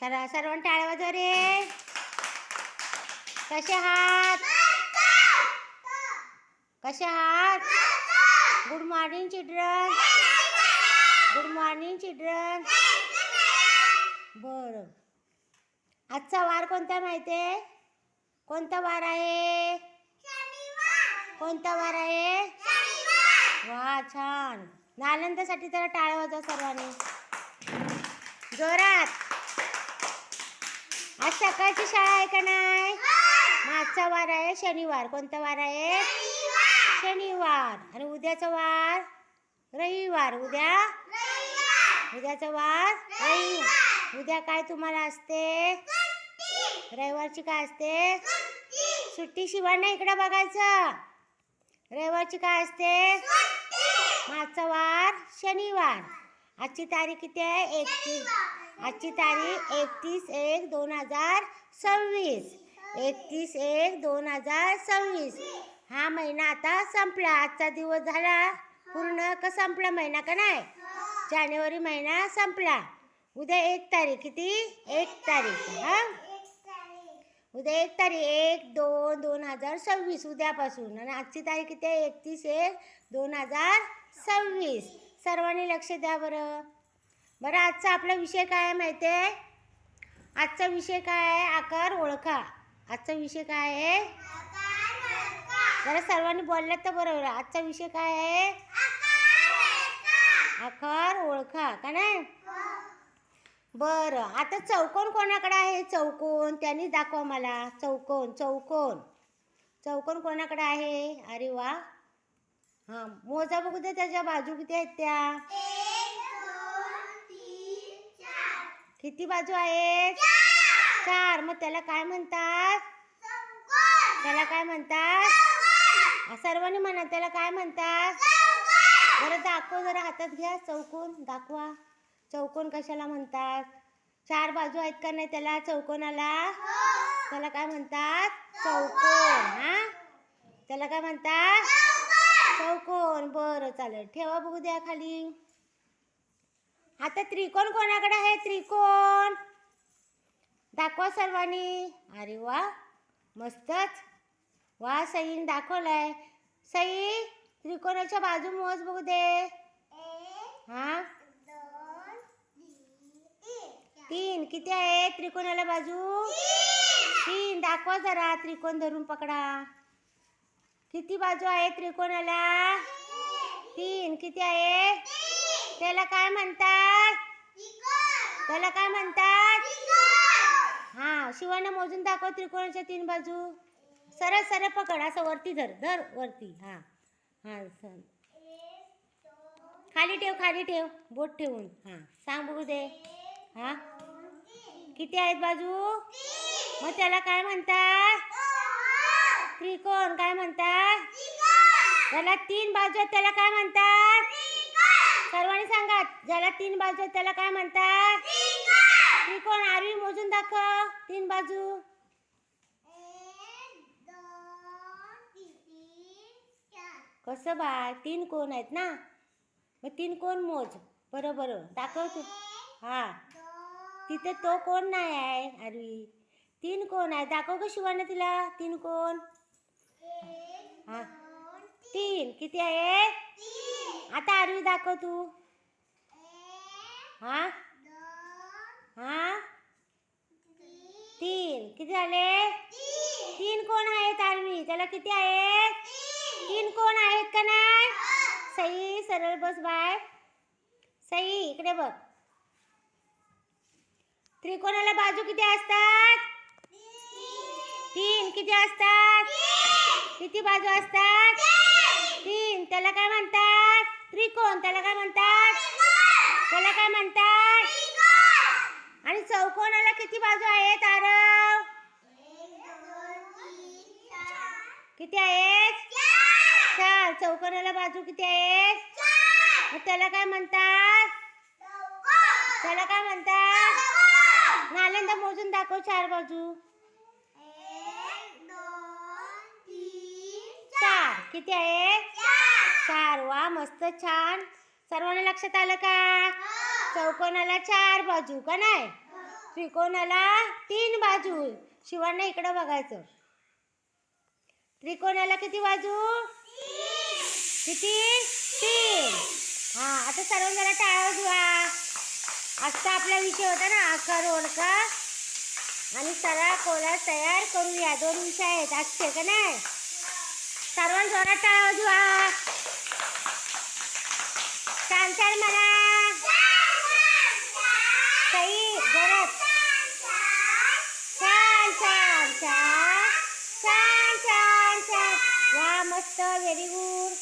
सर्व सर्वांना टाळ्या वाजव रे कसे आहात? कसे आहात? Good morning children good morning children बरं. आजचा वार कोणता माहिती आहे? कोणता वार आहे? कोणता वार आहे? वा छान. नालंदासाठी त्याला टाळ्या वाजवा सर्वांनी. जोरात. आज सकाळची शाळा आहे का नाही? मागचा आजचा वार आहे शनिवार. कोणता वार आहे? शनिवार. आणि उद्याचा वार? रविवार. उद्या? उद्याचा वार? रविवार. उद्या काय तुम्हाला असते? रविवारची काय असते? सुट्टी. शिवांना इकडे बघायचं. रविवारची काय असते? मागचा आजचा वार शनिवार. आजची तारीख किती आहे? एकतीस. आजची तारीख एकतीस एक दोन हजार सव्वीस. एकतीस एक दोन हजार सव्वीस. हा महिना आता संपला. आजचा दिवस झाला पूर्ण का संपला महिना का नाही? जानेवारी महिना संपला. उद्या एक तारीख किती? एक तारीख हा? उद्या एक तारीख एक दोन दोन हजार सव्वीस उद्यापासून. आणि आजची तारीख किती आहे? एकतीस एक दोन हजार सव्वीस. सर्वांनी लक्ष द्या बरं. बरं आजचा आपला विषय काय आहे माहिती आहे? आजचा विषय काय आहे? आकार ओळखा. आजचा विषय काय आहे? जरा सर्वांनी बोललात तर बरोबर आजचा विषय काय आहे? आकार ओळखा का नाही? बरं आता चौकोन कोणाकडे आहे? चौकोन त्यांनी दाखवा मला. चौकोन चौकोन. चौकोन कोणाकडे आहे? अरे वा. हां मोजा बघू दे त्याच्या बाजू किती आहेत त्या. किती बाजू आहेत चार. मग त्याला काय म्हणतात? त्याला काय म्हणतात? हा, सर्वांनी म्हणा त्याला काय म्हणतात? बरं दाखव जरा हातात घ्या चौकोन दाखवा. चौकोन कशाला म्हणतात? चार बाजू आहेत का नाही त्याला चौकोनाला? त्याला काय म्हणतात? चौकोन. हा? त्याला काय म्हणतात? चौकोन. बरं चालेल. ठेवा बघू द्या खाली. आता त्रिकोण कोणाकडे आहे? त्रिकोण. दाखवा सर्वांनी. अरे वा मस्तच. वा सईन दाखवलाय. सई त्रिकोणाच्या बाजू मोज बघू दे. हा? तीन. किती आहे त्रिकोणाला बाजू? तीन. दाखवा जरा त्रिकोण धरून पकडा. किती बाजू आहे त्रिकोणाला? तीन. किती आहे? त्याला काय म्हणतात? त्याला काय म्हणतात? हा शिवाने मोजून दाखव त्रिकोणाच्या तीन बाजू. सरळ सरळ पकड असं वरती धर धर वरती हा. हा सर खाली ठेव खाली ठेव बोट ठेवून हा. सांग बघू दे. हा? किती आहेत बाजू? मग त्याला काय म्हणतात? त्रिकोण काय म्हणतात? त्याला तीन बाजू आहेत त्याला काय म्हणतात? सर्वांनी सांगा ज्याला तीन बाजू आहेत त्याला काय म्हणतात? त्रिकोण. आरवी मोजून दाखव तीन बाजू. कसं बा तीन कोण आहेत ना? मग तीन कोण मोज? बरोबर दाखव तू. हा. तिथे तो कोण नाही आहे आरवी. तीन कोण आहे? दाखव का शिवाने तिला. तीन कोण? हा. तीन. किती आहे? आता आरवी दाखव तू. हा? हा? तीन. किती झाले? तीन कोण आहेत आरवी? त्याला किती आहेत? तीन कोण आहेत का नाही? सई सरळ बस बाय सई इकडे बघ. त्रिकोणाला बाजू किती असतात? तीन. किती असतात? किती बाजू असतात? तीन. त्याला काय म्हणतात? त्रिकोण त्याला काय म्हणतात? त्याला काय म्हणतात? आणि चौकोनाला किती बाजू आहेत आरव किती आहेत? चार. चौकोनाला बाजू किती आहेत? मग त्याला काय म्हणतात? त्याला काय म्हणतात? नालंदा मोजून दाखव चार बाजू. चार. किती आहे चार वा मस्त छान. सर्वांना लक्षात आलं का? चौकोनाला चार बाजू का नाही? त्रिकोणाला तीन बाजू. शिवांना इकडं बघायचं. त्रिकोणाला किती बाजू? किती? तीन. हा आता सर्व जरा टाळा धुवा. आजचा आपला विषय होता ना आकार ओळखा. आणि सरळ कोला तयार करूया. दोन विषय आहेत आजचे का नाही? सर्वांना जोरात टाळा धुवा. छान छान म्हणा सई जोरात छान छान छान छान छान छान वा मस्त व्हेरी गुड